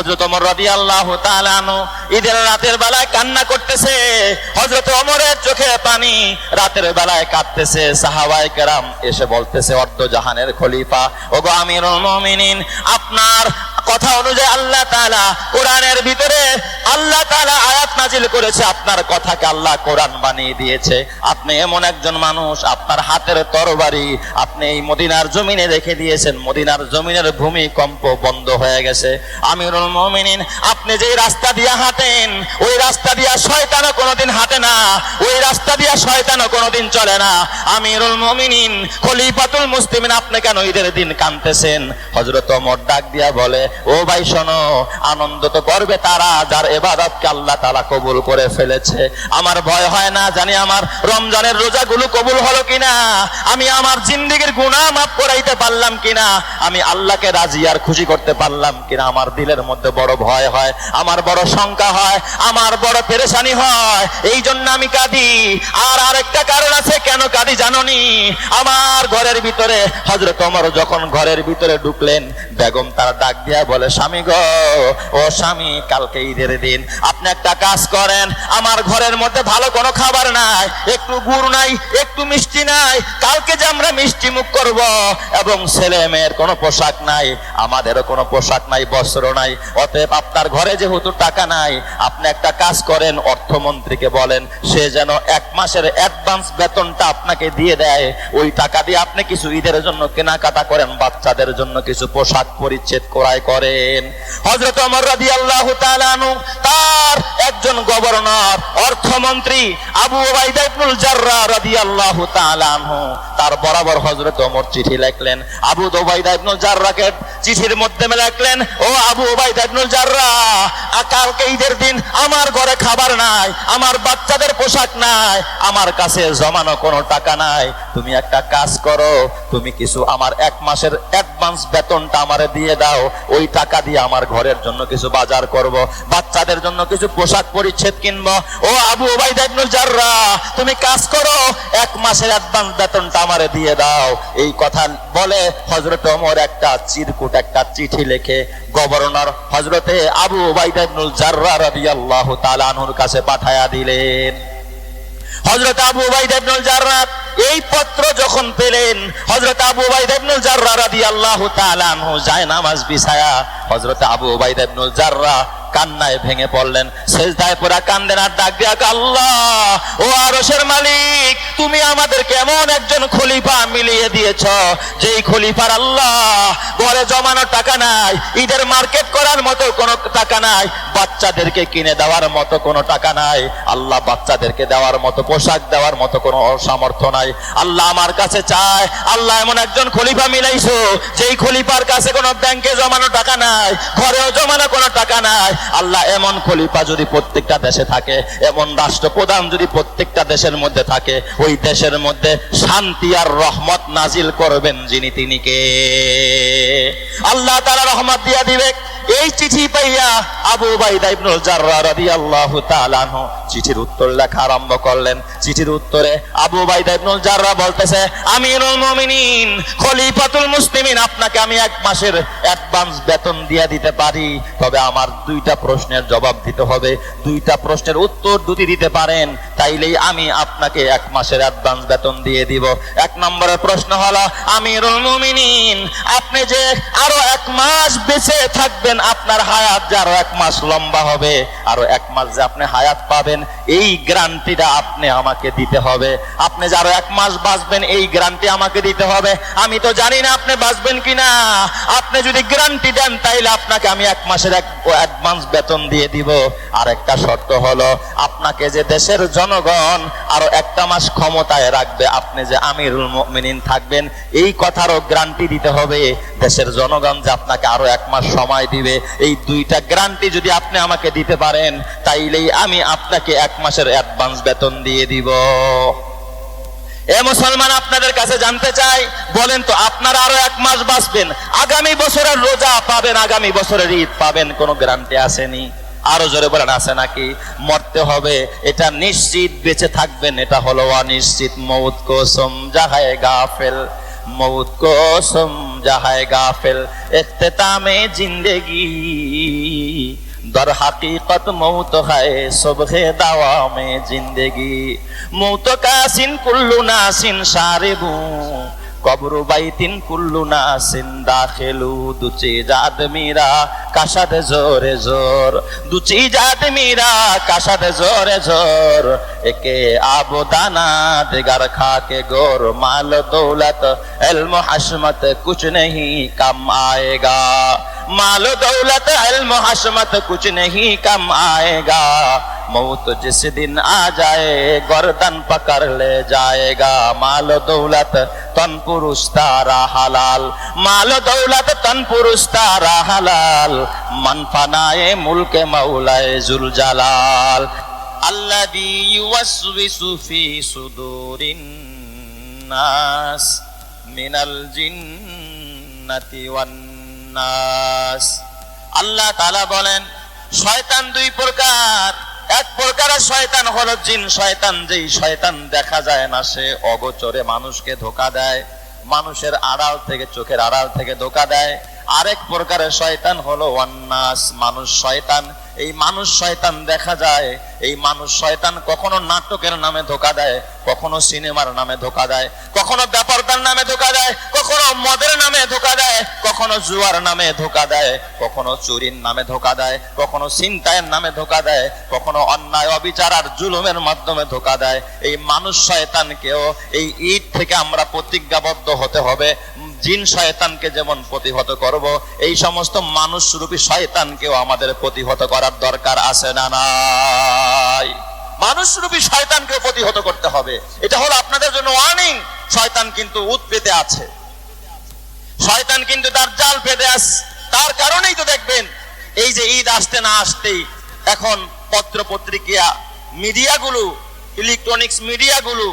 হজরত অমর রবি আল্লাহ তালানো ঈদের রাতের বেলায় কান্না করতেছে। হজরত অমরের চোখে পানি রাতের বেলায় কাঁদতেছে। সাহাবাই কেরাম এসে বলতেছে, অর্ধ জাহানের খলিফা। ওগো আমির আপনার কথা অনুযায়ী আল্লাহ তালা কোরআনের ভিতরে আল্লাহ তালা আয়াত নাজিল করেছে। আপনার কথাকে আল্লাহ কোরআন বানিয়ে দিয়েছে। আপনি এমন একজন মানুষ, আপনার হাতের তরবারি আপনি এই মদিনার জমিনে রেখে দিয়েছেন। মদিনার জমিনের ভূমিকম্প বন্ধ হয়ে গেছে। আমিরুল মুমিনিন, আপনি যে রাস্তা দিয়ে হাঁটেন, ওই রাস্তা দিয়ে শয়তানও কোনোদিন হাঁটে না। ওই রাস্তা দিয়ে শয়তানও কোনোদিন চলে না। আমিরুল মুমিনিন, খলিফাতুল মুসলিমিন, আপনি কেন ঈদের দিন কানতেছেন হযরত ওমর ডাক দিয়া বলে ও ভাই শোনো, আনন্দ তো করবে তারা যার এবাদতকে আল্লাহ তাআলা কবুল করে ফেলেছে। আমার ভয় হয় না জানি আমার রমজানের রোজাগুলো কবুল হলো কিনা, আমি আমার জিন্দেগির গুণা মাফ করাইতে পারলাম কিনা, আমি আল্লাহকে রাজি আর খুশি করতে পারলাম কিনা, আমার দিলের মধ্যে বড় ভয় হয়, আমার বড় শঙ্কা হয়, আমার বড় পেরেশানি হয় এই জন্য আমি কাঁদি। আর আরেকটা কারণ আছে, কেন কাঁদি জাননি? আমার ঘরের ভিতরে হজরত ওমর যখন ঘরের ভিতরে ঢুকলেন, বেগম তার ডাক দিয়া বলে, স্বামী গো, ও স্বামী, কালকে ঈদের দিন আপনি একটা কাজ করেন, আমার ঘরের মধ্যে ভালো কোনো খাবার নাই, একটু গুড় নাই, একটু মিষ্টি নাই, কালকে যে আমরা মিষ্টি মুখ করব এবং ছেলে মেয়ের কোনো পোশাক নাই, আমাদেরও কোনো পোশাক নাই, বস্ত্র নাই, অতএব আপনার ঘরে যেহেতু টাকা নাই, আপনি একটা কাজ করেন, অর্থমন্ত্রীকে বলেন, সে যেন এক মাসের অ্যাডভান্স বেতনটা আপনাকে দিয়ে দেয়, ওই টাকা দিয়ে আপনি কিছু ঈদের জন্য কেনাকাটা করেন, বাচ্চাদের জন্য কিছু পোশাক পরিচ্ছেদ ক্রয় করেন হজরত অমর রাদি আল্লাহ তার একজন গভর্নর, অর্থমন্ত্রী আবু ওবাইদা ইবনুল জাররা তাআলা আনহু, তার বরাবর হযরত ওমর চিঠি লিখলেন। আবু ওবাইদা ইবনুল জাররাকে চিঠির মধ্যে লিখলেন, ও আবু ওবাইদা ইবনুল জাররা, কালকে ঈদের দিন আমার ঘরে খাবার নাই, আমার বাচ্চাদের পোশাক নাই, আমার কাছে জমানো কোনো টাকা নাই। তুমি একটা কাজ করো, তুমি কিছু আমার এক মাসের অ্যাডভান্স বেতনটা আমারে দিয়ে দাও, ওই টাকা দিয়ে আমার ঘরের জন্য কিছু বাজার করব, বাচ্চাদের জন্য কিছু পোশাক পরিচ্ছেদ কিনবো। ও আবু ওবাইদা ইবনুল জাররা, তুমি কাজ করো, এক মাসের অ্যাডভান্স বেতনটা আমারে দিয়ে দাও। এই কথা বলে হযরত ওমর একটা চিরকুট, একটা চিঠি লিখে। গভর্নর হযরতে আবু ওবাইদা ইবনুল জাররা রাদিয়াল্লাহু তাআলা আনহুর কাছে পাঠায়া দিলেন। হযরত আবু উবাইদা ইবনুল জাররা এই পত্র যখন পেলেন হজরত আবু উবাইদা ইবনুল জাররা রাদিয়াল্লাহু তাআলা আনহু যায় নামাজ বিছায়া হজরত আবু উবাইদা ইবনুল জাররা কান্নায় ভেঙে পড়লেন। সেজদায় পুরা কান্দেন আর ডাক দিয়া আল্লাহ, ও আরশের মালিক, তুমি আমাদের কেমন একজন খলিফা মিলিয়ে দিয়েছ, যেই খলিফার আল্লাহ ঘরে জমানো টাকা নাই, ঈদের মার্কেট করার মতো কোনো টাকা নাই, বাচ্চাদেরকে কিনে দেওয়ার মতো কোনো টাকা নাই, আল্লাহ বাচ্চাদেরকে দেওয়ার মতো, পোশাক দেওয়ার মতো কোনো সামর্থ্য নাই। আল্লাহ আমার কাছে চায়, আল্লাহ এমন একজন খলিফা মিলাইছো, যেই খলিফার কাছে কোনো ব্যাংকে জমানো টাকা নাই, ঘরেও জমানো কোনো টাকা নাই আল্লাহ এমন খলিফা যদি প্রত্যেকটা দেশে থাকে, এমন রাষ্ট্রপ্রধান যদি প্রত্যেকটা দেশের মধ্যে থাকে, ওই দেশের মধ্যে শান্তি আর রহমত নাজিল করবেন যিনি তিনি কে? আল্লাহ তাআলা রহমত দিয়া দিবে। এই চিঠি পাইয়া আবু বাইদা ইবনুল জাররা রাদিয়াল্লাহু তাআলা চিঠির উত্তর লেখা আরম্ভ করলেন। চিঠির উত্তরে আবু বাইদা ইবনুল জাররা বলতেছে, আমিরুল মুমিনিন, খলিফাতুল মুসলিমিন, আপনাকে আমি এক মাসের অ্যাডভান্স বেতন দিয়ে দিতে পারি, তবে আমার দুইটা প্রশ্নের জবাব দিতে হবে। দুইটা প্রশ্নের উত্তর দুটি দিতে পারেন তাইলেই আমি আপনাকে এক মাসের অ্যাডভান্স বেতন দিয়ে দিব। এক নম্বরের প্রশ্ন হলো, আমিরুল মুমিনিন, আপনি যে আরও এক মাস বেঁচে থাকবেন, আপনার হায়াত যে আরও এক মাস লম্বা হবে, আরও এক মাস যে আপনি হায়াত পাবেন, এই গ্যারান্টিটা আপনি আমাকে দিতে হবে। আপনি যে আরও এক মাস বাঁচবেন, এই গ্রান্টি আমাকে দিতে হবে। আমি তো জানি না আপনি বাঁচবেন কিনা। আপনি যদি গ্রান্টি দেন, তাইলে আপনাকে আমি এক মাসের এক অ্যাডভান্স বেতন দিয়ে দিব। আর একটা শর্ত হলো, আপনাকে যে দেশের জনগণ আরও একটা মাস ক্ষমতায় রাখবে। আপনি যে আমিরুল মুমিনিন থাকবেন, এই কথারও গ্যারান্টি দিতে হবে। দেশের জনগণ যে আপনাকে আরও এক মাস সময় দিবে, এই দুইটা গ্যারান্টি যদি আপনি আমাকে দিতে পারেন, তাইলেই আমি আপনাকে এক মাসের অ্যাডভান্স বেতন দিয়ে দিব। এ মুসলমান, আপনাদের কাছে জানতে চাই, বলেন তো আপনারা আরও এক মাস বাঁচবেন, আগামী বছরের রোজা পাবেন, আগামী বছরের ঈদ পাবেন, কোনো গ্রান্টি আসেনি? আরও জোরে বলেন, আছে নাকি? মরতে হবে, এটা নিশ্চিত, বেঁচে থাকবেন, এটা হলো অনিশ্চিত। মৌত কোসম জাহায় গাফেল মৌত কোসম জাহায় গাফেল। এখতেতামে জিন্দেগি در حقیقت মৌত ہے صبح دوا জিন্দেগি। زندگی موت کا سن کلو কবর বাইতিন কুল্লু না সিন্দা খেলু দুচি জাত মীরা, কাসাদ জোরে জোর। দুচি জাত মীরা, কাসাদ জোরে জোর। একে আবদানা, দিগার খাকে গোর, মাল দৌলত, এলম হাসমত, কুছ নেহি কাম আয়েগা। মাল দৌলত, এলম হাসমত, কুছ নেহি কাম আয়েগা। मौत जिस दिन आ जाए गर्दन पकड़ ले जाएगा माल दौलत तन पुरुष तारा हलाल माल दौलत तन पुरुष तारा हलाल मन फनाए मुल्क मौलाए जुल जलाल अल्लादी युवस्विसु फी सुदूरिन নাস মিনাল জিন্নাতি ওয়ান নাস আল্লাহ তাআলা বলেন শয়তান দুই প্রকার এক প্রকারের শয়তান হলো জিন, শয়তান যেই শয়তান দেখা যায় না, সে অগোচরে মানুষকে ধোকা দেয়, মানুষের আড়াল থেকে, চোখের আড়াল থেকে ধোকা দেয়। আরেক প্রকারের শয়তান হলো অন্যাস মানুষ শয়তান। এই মানুষ শয়তান দেখা যায় এই মানুষ শয়তান কখনো নাটকের নামে ধোকা দেয়, কখনো সিনেমার নামে ধোকা দেয়, কখনো ব্যাপারদার নামে ধোকা দেয়, কখনো মদের নামে ধোকা দেয়, কখনো জুয়ার নামে ধোকা দেয়, কখনো চুরির নামে ধোকা দেয়, কখনো চিন্তায়ের নামে ধোকা দেয়, কখনো অন্যায়, অবিচার আর জুলুমের মাধ্যমে ধোকা দেয়। এই মানুষ শয়তানকেও এই ঈদ থেকে আমরা প্রতিজ্ঞাবদ্ধ হতে হবে। জিন শয়তানকে যেমন প্রতিহত করব, এই সমস্ত মানুষ রূপী শয়তানকেও আমাদের প্রতিহত করার দরকার আছে না নাই মানুষ রূপী শয়তানকে প্রতিহত করতে হবে। এটা হলো আপনাদের জন্য ওয়ার্নিং শয়তান কিন্তু উৎ পেতে আছে। শয়তান কিন্তু তার জাল পেতে আস তার কারণেই তো দেখবেন, এই যে ঈদ আসতে না আসতেই এখন পত্র পত্রিকা মিডিয়াগুলো ইলেকট্রনিক্স মিডিয়াগুলো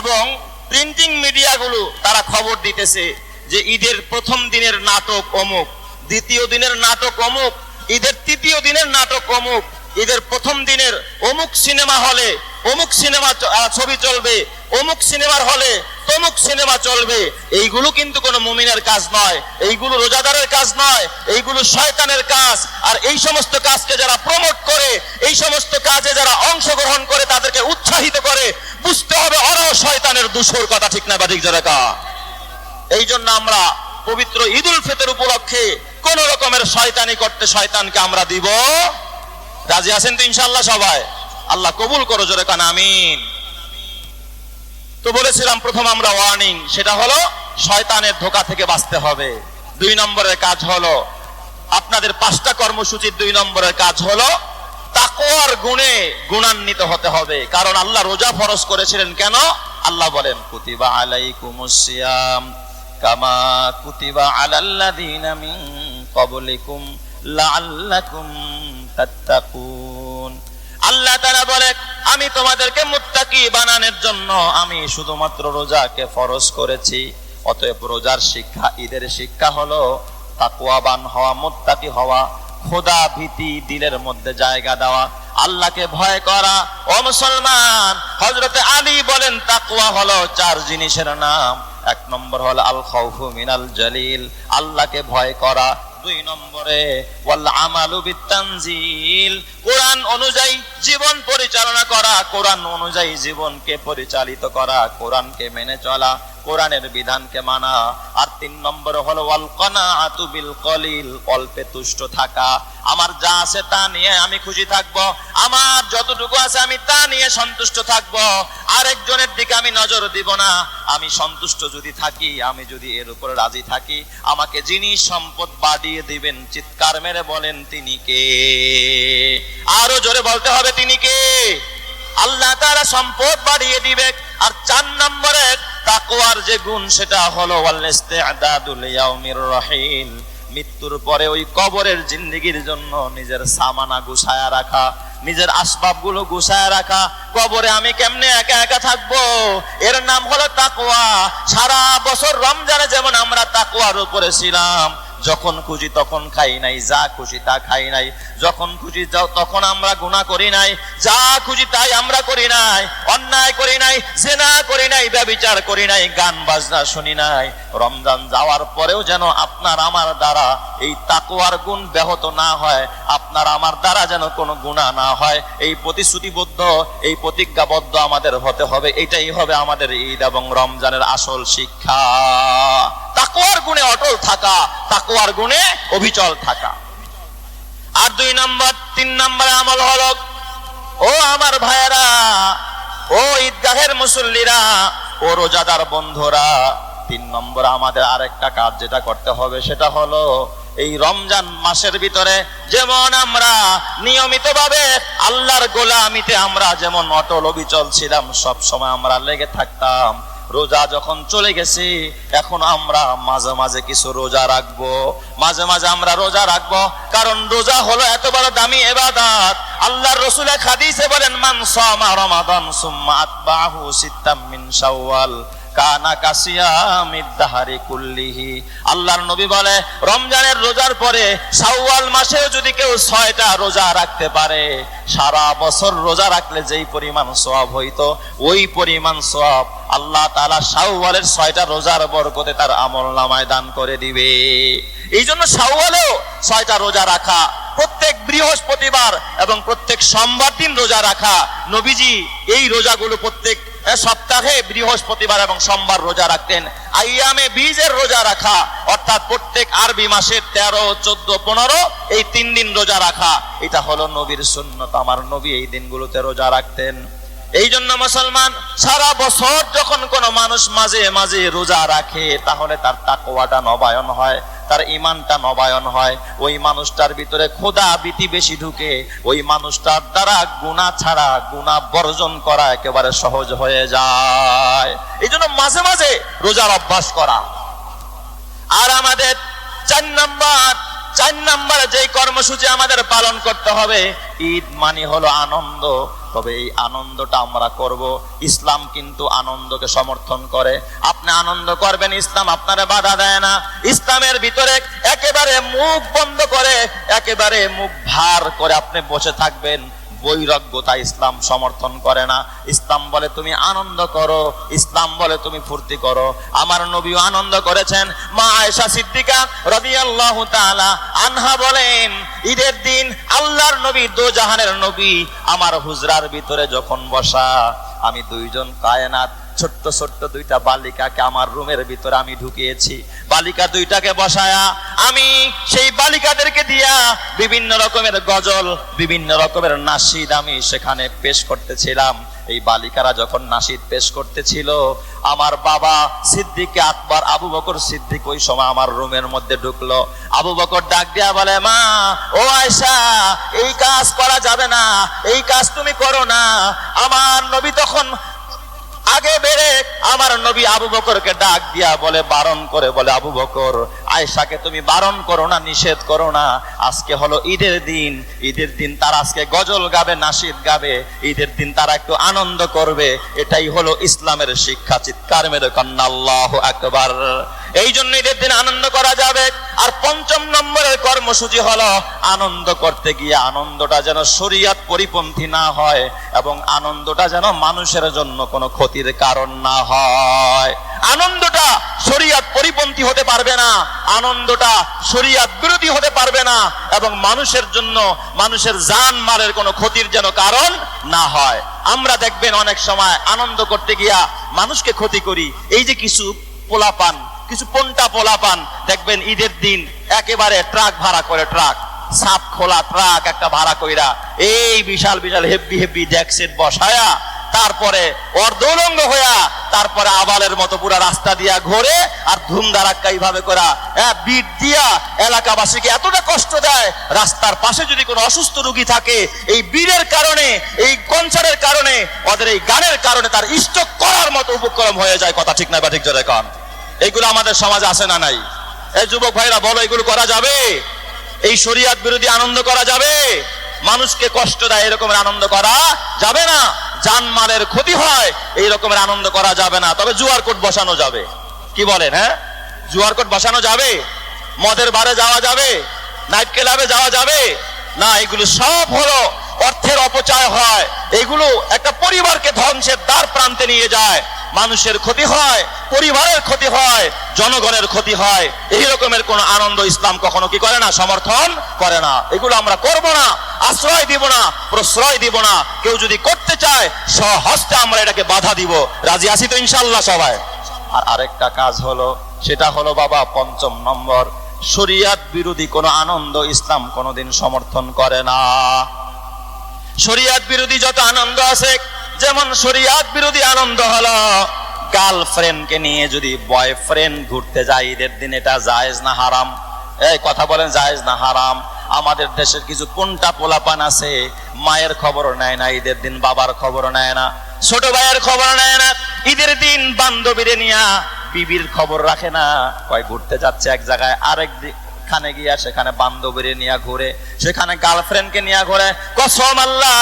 এবং প্রিন্টিং মিডিয়াগুলো তারা খবর দিতেছে যে ঈদের প্রথম দিনের নাটক অমুক, দ্বিতীয় দিনের নাটক অমুক, ঈদের তৃতীয় দিনের নাটক অমুক ঈদের প্রথম দিনের অমুক সিনেমা হলে অমুক সিনেমা ছবি চলবে, অমুক সিনেমার হলে তমুক সিনেমা চলবে, এইগুলো কিন্তু কোনো মুমিনের কাজ নয়। এইগুলো রোজাদারের কাজ নয়, এইগুলো শয়তানের কাজ। আর এই সমস্ত কাজকে যারা প্রমোট করে, এই সমস্ত কাজে যারা অংশগ্রহণ করে, তাদেরকে উৎসাহিত করে, বুঝতে হবে ওরাও শয়তানের দুশোর কথা, ঠিক না বা ঠিক যারা কা? এই জন্য আমরা পবিত্র ঈদ উল ফিতর উপলক্ষে কোন রকমের শয়তানি করতে শয়তানকে আমরা দিব রাজি আছেন তো ইনশাল্লাহ সবাই? আল্লাহ কবুল করো জোরে কান, আমিন। তো বলেছিলাম প্রথম আমরা ওয়ার্নিং সেটা হলো শয়তানের ধোকা থেকে বাঁচতে হবে। দুই নম্বরের কাজ হলো, আপনাদের পাঁচটা কর্মসূচির দুই নম্বরের কাজ হলো, তাকওয়ার গুণে গুণান্বিত হতে হবে। কারণ আল্লাহ রোজা ফরজ করেছিলেন কেন? আল্লাহ বলেন, কুতিবা আলাইকুমুস সিয়াম কামা কুতিবা আলাল্লাযীনা মিন ক্বাবলিকুম লাআল্লাকুম তাত্তাকুন আল্লাহ তারা বলে, আমি তোমাদেরকে মুত্তাকি বানানোর জন্য আমি শুধুমাত্র রোজাকে ফরজ করেছি, অতএব রোজার শিক্ষা, ঈদের শিক্ষা হলো তাকওয়াবান হওয়া, মুত্তাকি হওয়া, খোদা ভীতি, দিলের মধ্যে জায়গা দেওয়া, আল্লাহকে ভয় করা। ও মুসলমান, হযরতে আলী বলেন, তাকওয়া হলো চার জিনিসের নাম। এক নম্বর হলো আল খাউফু মিনাল জালিল আল্লাহকে ভয় করা। দুই নম্বরে আমালু কোরআন অনুযায়ী জীবন পরিচালনা করা, কোরআন অনুযায়ী জীবনকে পরিচালিত করা, কোরআনকে মেনে চলা। কোরআনের বিধানকে মানা। আর তিন নম্বর হলো, ওয়াল কনাআতু বিল কলিল, অল্পে তুষ্ট থাকা। আমার যা আছে তা নিয়ে আমি খুশি থাকব। আমার যতটুকু আছে আমি তা নিয়ে সন্তুষ্ট থাকব। আরেকজনের দিকে আমি নজর দিব না। আমি সন্তুষ্ট যদি থাকি, আমি যদি এর উপর রাজি থাকি, আমাকে যিনি সম্পদ বাড়িয়ে দিবেন, চিৎকার মেরে বলেন, তিনি কে? আরও জোরে বলতে হবে, তিনি কে? আল্লাহ তারা সম্পদ বাড়িয়ে দিবে আর চার নম্বরে তাকওয়ার যে গুণ, সেটা হলো মৃত্যুর পরে ওই কবরের জিন্দিগির জন্য নিজের সামানা গুছায়া রাখা, নিজের আসবাবগুলো গুছায় রাখা। কবরে আমি কেমনে একা একা থাকব? এর নাম হলো তাকুয়া সারা বছর রমজানে যেমন আমরা তাকুয়ার উপরে ছিলাম যখন খুশি তখন খাই নাই, যা খুশি তা খাই নাই। যখন খুশি তখন আমরা গুণা করি নাই, যা খুশি তাই আমরা করি নাই, অন্যায় করি নাই, জেনা করি নাই, ব্যবিচার করি নাই, গান বাজনা শুনি নাই। রমজান যাওয়ার পরেও যেন আপনার আমার দ্বারা এই তাকুয়ার গুণ ব্যাহত না হয়, আপনার আমার দ্বারা যেন কোনো গুণা না হয়। এই প্রতিশ্রুতিবদ্ধ, এই প্রতিজ্ঞাবদ্ধ আমাদের হতে হবে, এটাই হবে আমাদের ঈদ এবং রমজানের আসল শিক্ষা। তাকুয়ার গুণে অটল থাকা তাকুয়ার গুণে অবিচল থাকা। আর দুই নম্বর, তিন নম্বরে আমল হলো, ও আমার ভাইয়েরা, ও ঈদগাহের মুসল্লিরা, ও রোজাদার বন্ধুরা, তিন নম্বর আমাদের আরেকটা কাজ যেটা করতে হবে সেটা হলো, এই রমজান মাসের ভিতরে যেমন আমরা নিয়মিতভাবে আল্লাহর গোলামিতে আমরা যেমন অটল অবিচল ছিলাম সব সময় আমরা লেগে থাকতাম রোজা যখন চলে গেছে, এখন আমরা মাঝে মাঝে কিছু রোজা রাখব। মাঝে মাঝে আমরা রোজা রাখব, কারণ রোজা হলো এত বড় দামি এবাদাত। আল্লাহর রসুলের খাদিসে বলেন, মান সামা রমাদান সুম্মা আতবাহু সিত্তাম মিন শাওয়াল। কানা কাসিয়ামিদ দাহারি কুল্লিহি। আল্লাহর নবী বলে, রমজানের রোজার পরে শাওয়াল মাসেও যদি কেউ ছয়টা রোজা রাখতে পারে, সারা বছর রোজা রাখলে যেই পরিমাণ সওয়াব হইতো, ওই পরিমাণ সওয়াব আল্লাহ তাআলা শাওয়ালের ছয়টা রোজার বরকতে তার আমল নামায় দান করে দিবে। এই জন্য শাওয়ালেও ছয়টা রোজা রাখা, প্রত্যেক বৃহস্পতিবার এবং প্রত্যেক সোমবার দিন রোজা রাখা। নবীজি এই রোজাগুলো প্রত্যেক সপ্তাহে বৃহস্পতিবার এবং সোমবার রোজা রাখতেন। আইয়ামে বীজের রোজা রাখা, অর্থাৎ প্রত্যেক আরবি মাসের তেরো, চোদ্দ, পনেরো, এই তিন দিন রোজা রাখা, এটা হলো নবীর সুন্নত। আমার নবী এই দিনগুলোতে রোজা রাখতেন। এই জন্য মুসলমান, সারা বছর যখন কোনো মানুষ মাঝে মাঝে রোজা রাখে, তাহলে তার তাকওয়াটা নবায়ন হয়। তার ইমানটা নবায়ন হয়। ওই মানুষটার ভিতরে খোদা ভীতি বেশি ঢুকে। ওই মানুষটার দ্বারা গুণা ছাড়া গুণা বর্জন করা একেবারে সহজ হয়ে যায়। এই জন্য মাঝে মাঝে রোজার অভ্যাস করা। আর আমাদের চার নাম্বার, চার নাম্বারে যে কর্মসূচি আমাদের পালন করতে হবে, ঈদ মানে হলো আনন্দ। তবে এই আনন্দটা আমরা করব। ইসলাম কিন্তু আনন্দকে সমর্থন করে। আপনি আনন্দ করবেন, ইসলাম আপনারা বাধা দেয় না। ইসলামের ভিতরে একেবারে মুখ বন্ধ করে, একেবারে মুখ ভার করে আপনি বসে থাকবেন। বৈরাগ্যতা ইসলাম সমর্থন করে না। ইসলাম বলে তুমি আনন্দ করো, ইসলাম বলে তুমি ফুর্তি করো। আমার নবীও আনন্দ করেছেন। মা আয়েশা সিদ্দিকা রাদিয়াল্লাহু তাআলা আনহা বলেন, ঈদের দিন আল্লাহর নবী দো জাহানের নবী আমার হুজরার ভিতরে যখন বসা, আমি দুইজন কায়নাত ছোট্ট ছোট্ট দুইটা বালিকাকে আমার রুমের ভিতরে আমি ঢুকিয়েছি। বালিকা দুইটাকে বসায়া আমি সেই বালিকাদেরকে দিয়া বিভিন্ন রকমের গজল, বিভিন্ন রকমের নাসিদ আমি সেখানে পেশ করতেছিলাম। এই বালিকারা যখন নাসিদ পেশ করতেছিল, আমার বাবা সিদ্দিকে আকবর, আবু বকর সিদ্দিক ওই সময় আমার রুমের মধ্যে ঢুকলো। আবু বকর ডাক দিয়া বলে, মা, ও আয়সা এই কাজ করা যাবে না, এই কাজ তুমি করো না। আমার নবী তখন আগে বেড়ে আমার নবী আবু বকরকে ডাক দিয়া বলে, বারণ করে বলে, আবু বকর, আয়েশাকে তুমি বারণ করো না, নিষেধ করো না। আজকে হলো ঈদের দিন। ঈদের দিন তারা আজকে গজল গাবে, নাসিদ গাবে। ঈদের দিন তারা একটু আনন্দ করবে। এটাই হলো ইসলামের শিক্ষা। চিৎকার মেরে কন্যা আল্লাহ আকবার। এই জন্য ঈদের দিন আনন্দ করা যাবে। আর পঞ্চম নম্বরের কর্মসূচি হলো আনন্দ করতে গিয়ে আনন্দটা যেন শরিয়াত পরিপন্থী না হয় এবং আনন্দটা যেন মানুষের জন্য কোনো ক্ষতির কারণ না হয়। আনন্দটা শরিয়াত পরিপন্থী হতে পারবে না। আনন্দটা শরিয়াত বিরোধী হতে পারবে না। এবং মানুষের জন্য, মানুষের জান মালের কোনো ক্ষতির যেন কারণ না হয়। আমরা দেখবেন অনেক সময় আনন্দ করতে গিয়া মানুষকে ক্ষতি করি। এই যে কিছু পোলাপান, কিছু পন্টা পোলাপান, দেখবেন ঈদের দিন একেবারে ট্রাক ভাড়া করে ট্রাক। সাপ খোলা ট্রাক একটা ভাড়া কইরা, এই বিশাল বিশাল হেব্বি হেব্বি ড্যাক্সেট বসায়া তারপরে অর্ধলঙ্গ হইয়া তারপরে আবালের মতো পুরা রাস্তা দিয়া ঘোরে আর ধুমধারাক্কা এইভাবে করা। হ্যাঁ বিট দিয়া এলাকাবাসীকে এতটা কষ্ট দেয়, রাস্তার পাশে যদি কোনো অসুস্থ রোগী থাকে, এই বীরের কারণে, এই কনসার্টের কারণে, ওদের এই গানের কারণে তার স্টক করার মতো উপক্রম হয়ে যায়, কথা ঠিক না বা ঠিক জোরে কন। এইগুলো আমাদের সমাজে আসে না নাই। এই যুবক ভাইরা, বলো এগুলো করা যাবে? এই শরিয়াত বিরোধী আনন্দ করা যাবে? মানুষকে কষ্ট দেয় এরকমের আনন্দ করা যাবে না। জানমালের ক্ষতি হয় এই রকমের আনন্দ করা যাবে না। তবে জুয়ার কোট বসানো যাবে। কি বলেন হ্যাঁ? জুয়ার কোট বসানো যাবে? মদের বারে যাওয়া যাবে? নাইট ক্লাবে যাওয়া যাবে? না, এগুলো সব হলো অর্থের অপচয় হয়। এগুলো একটা পরিবারকে ধ্বংসের দ্বার প্রান্তে নিয়ে যায়। মানুষের ক্ষতি হয়, পরিবারের ক্ষতি হয়, জনগণের ক্ষতি হয়। এই রকমের কোন আনন্দ ইসলাম কখনো কি করে না, সমর্থন করে না। এগুলো আমরা করব না, আশ্রয় দিব না, প্রশ্রয় দিব না। কেউ যদি করতে চায় সহস্তে আমরা এটাকে বাধা দিব। রাজি আছি তো ইনশাল্লাহ সবাই? আর আরেকটা কাজ হলো, সেটা হলো বাবা, পঞ্চম নম্বর, শরিয়াত বিরোধী কোনো আনন্দ ইসলাম কোনোদিন সমর্থন করে না। শরিয়াত বিরোধী যত আনন্দ আছে যেমন শরিয়াত বিরোধী আনন্দ হলো, গার্লফ্রেন্ডকে নিয়ে যদি বয়ফ্রেন্ড ঘুরতে যায়, ঈদের দিন এটা জায়েজ না হারাম? এই কথা বলেন, জায়েজ না হারাম? আমাদের দেশের কিছু কোনটা পোলাপান আছে, মায়ের খবর নেয় না, ঈদের দিন বাবার খবর নেয় না, ছোট ভাইয়ের খবর নেয় না, ঈদের দিন বান্ধবীরে নিয়া বিবির খবর রাখে না, কয় ঘুরতে যাচ্ছে এক জায়গায়, আরেক খানে গিয়া, সেখানে বান্ধবীরে নিয়ে ঘুরে, সেখানে গার্লফ্রেন্ডকে নিয়ে ঘুরে। কসম আল্লাহ,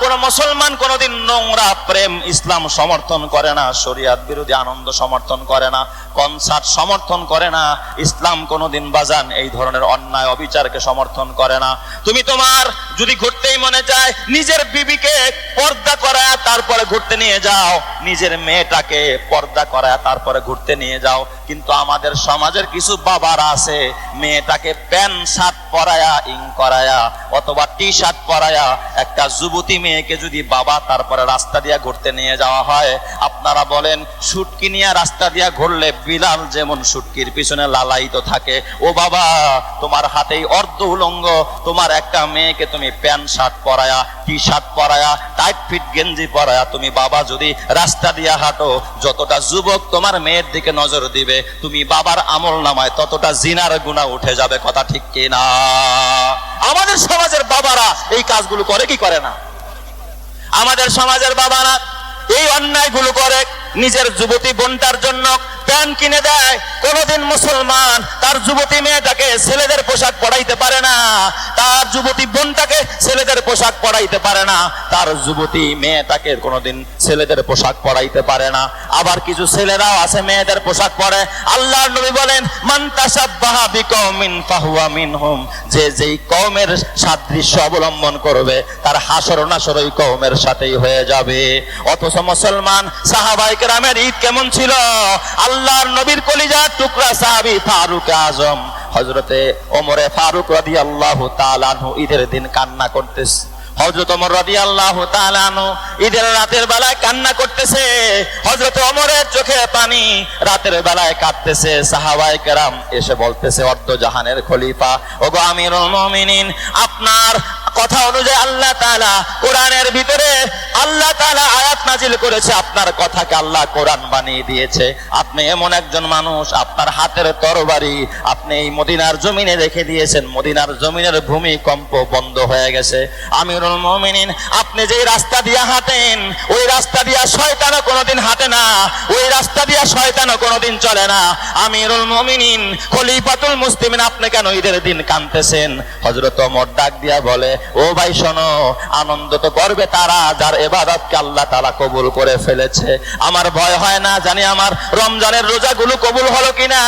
কোন মুসলমান কোনদিন নোংরা প্রেম ইসলাম সমর্থন করে না, শরিয়াত বিরোধী আনন্দ সমর্থন করে না কনসার্ট সমর্থন করে না, ইসলাম কোনদিন বাজান এই ধরনের অন্যায় অবিচারকে সমর্থন করে না। তুমি তোমার যদি ঘুরতেই মনে চায়, নিজের বিবিকে পর্দা করা তারপরে ঘুরতে নিয়ে যাও, নিজের মেয়েটাকে পর্দা করা তারপরে ঘুরতে নিয়ে যাও কিন্তু আমাদের সমাজের কিছু বাবারা আছে, মেয়েটাকে প্যান্ট শার্ট পরায়া, ইং করায়া, অথবা টি শার্ট পরায়া, একটা যুবতী মেয়েকে যদি বাবা তারপরে রাস্তা দিয়ে ঘুরতে নিয়ে যাওয়া হয়, আপনারা বলেন, সুটকি নিয়ে রাস্তা দিয়ে ঘুরলে বিলাল যেমন সুটকির পিছনে লালায়িত থাকে। ও বাবা, তোমার হাতেই অর্ধ উলঙ্গ, তোমার একটা মেয়েকে তুমি প্যান্ট শার্ট পরায়া টি শার্ট পরায়া, টাইট ফিট গেঞ্জি পরায়া, তুমি বাবা যদি রাস্তা দিয়ে হাঁটো, যতটা যুবক তোমার মেয়ের দিকে নজর দিবে তুমি বাবার আমল নামায় ততটা জিনার গুণা উঠে যাবে। কথা ঠিক কি না আমাদের সমাজের বাবারা এই কাজগুলো করে কি করে না? আমাদের সমাজের বাবারা এই অন্যায়গুলো করে। নিজের যুবতী বোনটার জন্য প্যান্ট কিনে দেয়। কোনোদিন মুসলমান তার যুবতী মেয়েটাকে ছেলেদের পোশাক পরাইতে পারে না। তার যুবতী বোনটাকে ছেলেদের পোশাক পরাইতে পারে না। তার যুবতী মেয়েটাকে কোনোদিন ছেলেদের পোশাক পরাইতে পারে না। আবার কিছু ছেলেরাও আছে, মেয়েদের পোশাক পরে। আল্লাহর নবী বলেন, মান তাসাব্বাহা বিকৌমিন ফাহুয়া মিনহুম। যে যেই কওমের সাদৃশ্য অবলম্বন করবে, তার হাসর নাসর ওই কওমের সাথেই হয়ে যাবে। অথচ মুসলমান সাহাবাই কেরামের ঈদ কেমন ছিল? আল্লাহর নবীর কলিজার টুকরা সাহাবি ফারুক আজম হজরতে ওমরে ফারুক রাদি আল্লাহ তালানহু ঈদের দিন কান্না করতেছে। হজরত আল্লাহ ঈদের রাতের বেলায় কান্না করতেছে। হজরত ওমরের চোখে পানি রাতের বেলায় কাঁদতেছে। সাহাবাই কেরাম এসে বলতেছে, অর্ধ জাহানের খলিফা। ওগো আমির আপনার কথা অনুযায়ী আল্লাহ তালা কোরআনের ভিতরে আল্লাহ তালা আয়াত নাজিল করেছে। আপনার কথাকে আল্লাহ কোরআন বানিয়ে দিয়েছে। আপনি এমন একজন মানুষ, আপনার হাতের তরবারি আপনি এই মদিনার জমিনে রেখে দিয়েছেন। মদিনার জমিনের ভূমিকম্প বন্ধ হয়ে গেছে। আমিরুল মুমিনিন, আপনি যেই রাস্তা দিয়ে হাঁটেন, ওই রাস্তা দিয়া শয়তানও কোনোদিন হাঁটে না। ওই রাস্তা দিয়া শয়তানও কোনোদিন চলে না। আমিরুল মুমিনিন, খলিফাতুল মুসলিমিন, আপনি কেন ঈদের দিন কানতেছেন হযরত ওমর ডাক দিয়া বলে ও ভাই শোনো, আনন্দ তো করবে তারা, যার এবাদতকে আল্লাহ তারা কবুল করে ফেলেছে। আমার ভয় হয় না জানি আমার রমজানের রোজাগুলো কবুল হলো কিনা,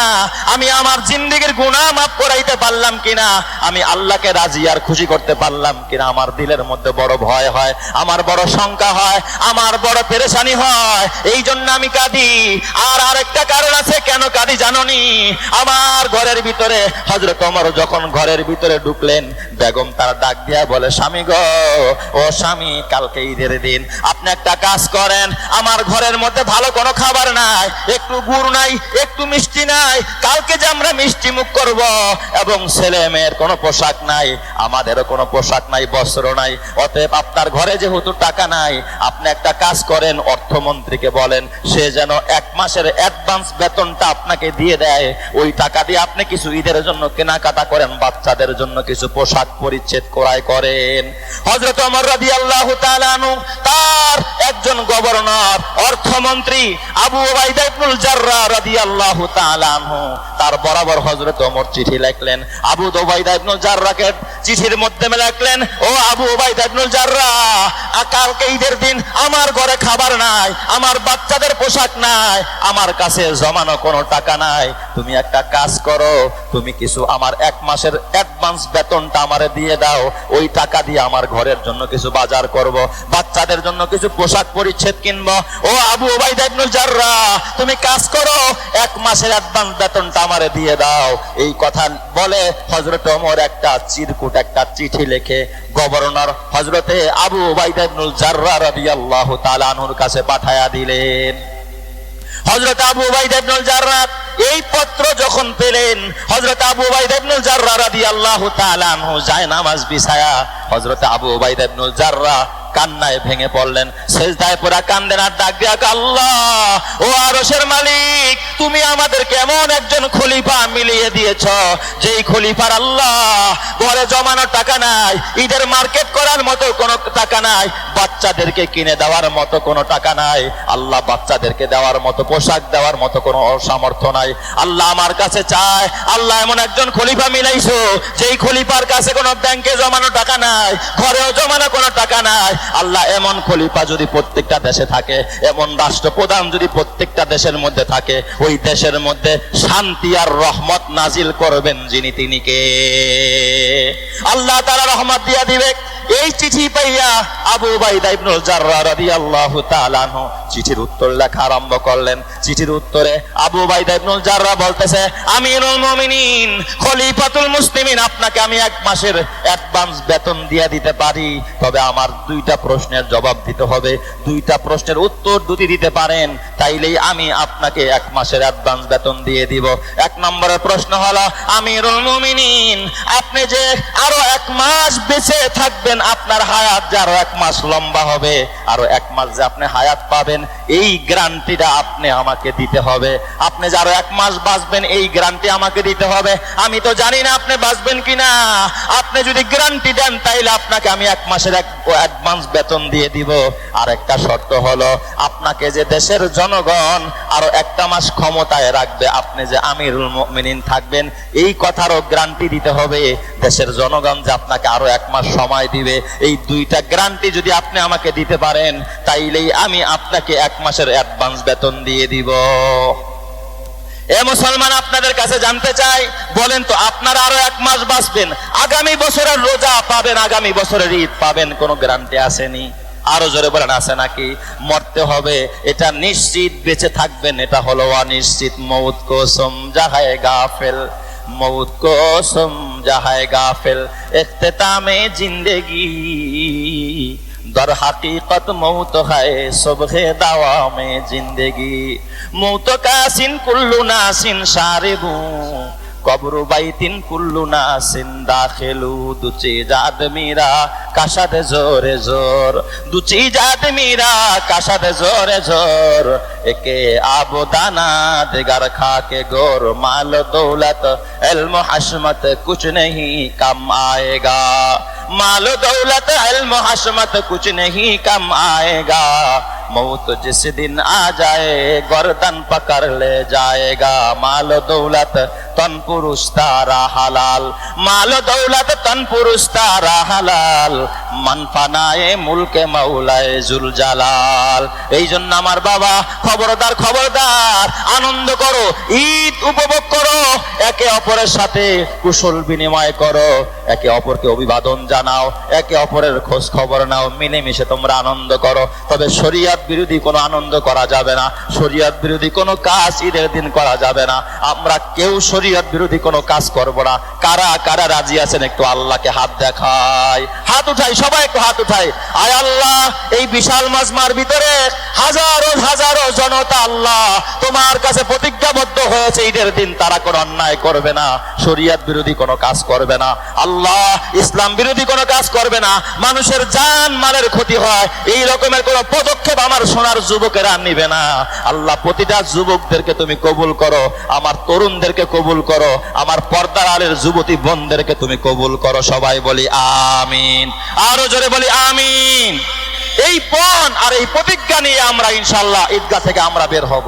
আমি আমার জিন্দিগির গুণা মাফ করাইতে পারলাম কিনা। আমি আল্লাহকে রাজি আর খুশি করতে পারলাম কিনা, আমার দিলের মধ্যে বড় ভয় হয়, আমার বড় শঙ্কা হয়, আমার বড় পেরেশানি হয় এই জন্য আমি কাঁদি। আর আরেকটা কারণ আছে, কেন কাঁদি জাননি? আমার ঘরের ভিতরে হজরত ওমর যখন ঘরের ভিতরে ঢুকলেন, বেগম তার ডাক দিয়া বলে, স্বামী গো, ও স্বামী, কালকে ঈদের দিন আপনি একটা কাজ করেন, আমার ঘরের মধ্যে ভালো কোনো খাবার নাই, একটু গুড় নাই, একটু মিষ্টি নাই, কালকে যে আমরা মিষ্টি মুখ করব, এবং ছেলে মেয়ের কোনো পোশাক নাই, আমাদেরও কোনো পোশাক নাই, বস্ত্র নাই। অতএব আপনার ঘরে যেহেতু টাকা নাই, আপনি একটা কাজ করেন, অর্থমন্ত্রীকে বলেন, সে যেন এক মাসের অ্যাডভান্স বেতনটা আপনাকে দিয়ে দেয়। ওই টাকা দিয়ে আপনি কিছু ঈদের জন্য কেনাকাটা করেন, বাচ্চাদের জন্য কিছু পোশাক পরিচ্ছেদ ক্রয় করেন। হজরত অমর রাদি আল্লাহ তার একজন গভর্নর, অর্থমন্ত্রী আবু ওবাইদা ইবনুল জাররা রাদিয়াল্লাহু তাআলা আনহু, তার বরাবর হজরত ওমর চিঠি লিখলেন, আবু ওবাইদা ইবনুল জাররাকে চিঠির মধ্যে লিখলেন ও আবু ওবাইদা ইবনুল জাররা কালকে ঈদের দিন আমার ঘরে খাবার নাই, আমার বাচ্চাদের পোশাক নাই, আমার কাছে জমানো কোনো টাকা নাই। তুমি একটা কাজ করো, তুমি কিছু আমার এক মাসের অ্যাডভান্স বেতনটা আমারে দিয়ে দাও, ওই টাকা দিয়ে আমার ঘরের জন্য কিছু বাজার করব, বাচ্চাদের জন্য কিছু পোশাক পরিচ্ছেদ কিনবো। ও আবু ওবাইদা ইবনুল জাররা, তুমি কাজ করো, এক মাসের অ্যাডভান্স বেতনটা আমারে দিয়ে দাও। এই কথা বলে হজরত ওমর একটা চিরকুট, একটা চিঠি লেখে গভর্নর হজরতে আবু ওবাইদা জার্রা রাদিয়াল্লাহু তাআলা আনহুর কাছে পাঠায়া দিলেন। হজরত আবু উবাইদা ইবনুল জাররা এই পত্র যখন পেলেন হজরত আবু উবাইদা ইবনুল জাররা রাদিয়াল্লাহু তাআলা আনহু যায় নামাজ বিছায়া হজরত আবু উবাইদা ইবনুল জাররা কান্নায় ভেঙে পড়লেন। সেজদায় পুরা কান্দেন আর ডাক দিয়া আল্লাহ, ও আরশের মালিক, তুমি আমাদের কেমন একজন খলিফা মিলিয়ে দিয়েছ, যেই খলিফার আল্লাহ ঘরে জমানো টাকা নাই, ঈদের মার্কেট করার মতো কোনো টাকা নাই, বাচ্চাদেরকে কিনে দেওয়ার মতো কোনো টাকা নাই, আল্লাহ বাচ্চাদেরকে দেওয়ার মতো পোশাক, দেওয়ার মতো কোনো সামর্থ্য নাই। আল্লাহ আমার কাছে চায়, আল্লাহ এমন একজন খলিফা মিলাইছো, যেই খলিফার কাছে কোনো ব্যাংকে জমানো টাকা নাই, ঘরেও জমানো কোনো টাকা নাই আল্লাহ এমন খলিফা যদি প্রত্যেকটা দেশে থাকে, এমন রাষ্ট্রপ্রধান যদি প্রত্যেকটা দেশের মধ্যে থাকে, ওই দেশের মধ্যে শান্তি আর রহমত নাজিল করবেন যিনি তিনি কে। আল্লাহ তারা রহমত দিয়া দিবে। এই চিঠি পাইয়া আবু বাইদা ইবনুল জাররা রাদিয়াল্লাহু তাআলা চিঠির উত্তর লেখা আরম্ভ করলেন। চিঠির উত্তরে আবু বাইদা ইবনুল জাররা বলতেছে, আমিরুল মুমিনিন, খলিফাতুল মুসলিমিন, আপনাকে আমি এক মাসের অ্যাডভান্স বেতন দিয়ে দিতে পারি। তবে আমার দুইটা প্রশ্নের জবাব দিতে হবে। দুইটা প্রশ্নের উত্তর দুটি দিতে পারেন, তাইলেই আমি আপনাকে এক মাসের অ্যাডভান্স বেতন দিয়ে দিব। এক নম্বরের প্রশ্ন হলো, আমিরুল মুমিনিন, আপনি যে আরও এক মাস বেঁচে থাকবেন, আপনার হায়াত যে আরও এক মাস লম্বা হবে, আরও এক মাস যে আপনি হায়াত পাবেন, এই গ্রান্টিটা আপনি আমাকে দিতে হবে। আপনি যে আরও এক মাস বাঁচবেন, এই গ্রান্টি আমাকে দিতে হবে। আমি তো জানি না আপনি বাঁচবেন কিনা। আপনি যদি গ্যারান্টি দেন, তাইলে আপনাকে আমি এক মাসের এক অ্যাডভান্স বেতন দিয়ে দিব। আর একটা শর্ত হলো, আপনাকে যে দেশের জনগণ আরও একটা মাস ক্ষমতায় রাখবে, আপনি যে আমিরুল মুমিনিন থাকবেন, এই কথারও গ্যারান্টি দিতে হবে। দেশের জনগণ যে আপনাকে আরও এক মাস সময় দিবে, এই দুইটা গ্যারান্টি যদি আপনি আমাকে দিতে পারেন, তাইলেই আমি আপনাকে এক মাসের অ্যাডভান্স বেতন দিয়ে দিব। এ মুসলমান, আপনাদের কাছে জানতে চাই, বলেন তো আপনারা আরও এক মাস বাঁচবেন, আগামী বছরের রোজা পাবেন, আগামী বছরের ঈদ পাবেন, কোনো গ্যারান্টি আসেনি? আরও জোরে বলেন, আছে নাকি? মরতে হবে, এটা নিশ্চিত, বেঁচে থাকবেন, এটা হলো অনিশ্চিত। মৌত কোসম জাহায় গাফেল মৌত কোসম জাহায় গাফেল। ইখতেতামে জিন্দেগি, দর হাকিকত মৌত হায়, সবহে দাওয়া মে জিন্দেগি। মৌত কাসিন কুল্লু নাসিন সারিবু কবরু বাইতিন কুল্লু না সিন্দা খেলু দুচি জাদ মীরা, কাসাদ জোরে জোর। দুচি জাদ মীরা, কাসাদ জোরে জোর। একে আবদানা দেগার খাকে গোর, মাল দৌলত, এলম হাসমত, কুছ নেহি কাম আয়েগা। মাল দৌলত, এলম হাসমত, কুছ নেহি কাম আয়েগা। मौत जिस दिन आ जाए गर्दन पकड़ ले जाएगा माल दौलत तन पुरुष तारा हलाल माल दौलत तन पुरुष तारा हलाल মান ফানায়ে মুলকে মাওলায়ে জুল জালাল এই জন্য আমার বাবা খবরদার খবরদার আনন্দ করো ঈদ উপভোগ করো একে অপরের সাথে কুশল বিনিময় করো একে অপরকে অভিবাদন জানাও একে অপরের খোঁজ খবর নাও মিলেমিশে তোমরা আনন্দ করো তবে শরিয়াত বিরোধী কোনো আনন্দ করা যাবে না, শরিয়াত বিরোধী কোনো কাজ ঈদের দিন করা যাবে না। আমরা কেউ শরিয়াত বিরোধী কোনো কাজ করব না। কারা কারা রাজি আছেন একটু আল্লাহকে হাত দেখায় হাত উঠাই, সবাই একটু হাত উঠাই। আয় আল্লাহ, এই বিশাল মাজমার ভিতরে হাজারো হাজারো জনতা আল্লাহ তোমার কাছে প্রতিজ্ঞাবদ্ধ হয়েছে, ঈদের দিন তারা কোনো অন্যায় করবে না, শরিয়াত বিরোধী কোনো কাজ করবে না। আল্লাহ, ইসলাম বিরোধী কোনো কাজ করবে না। মানুষের জান, মালের ক্ষতি হয়। এই রকমের কোনো পদক্ষেপ আমার সোনার যুবকেরা নিবে না। আল্লাহ, প্রতিটা যুবকদেরকে তুমি কবুল করো, আমার তরুণদেরকে কবুল করো, আমার পর্দার আলের যুবতী বোনদেরকে তুমি কবুল করো, সবাই বলি আমিন। আরও জোরে বলি আমিন। এই পণ আর এই প্রতিজ্ঞা নিয়ে আমরা ইনশাল্লাহ ঈদগাহ থেকে আমরা বের হব।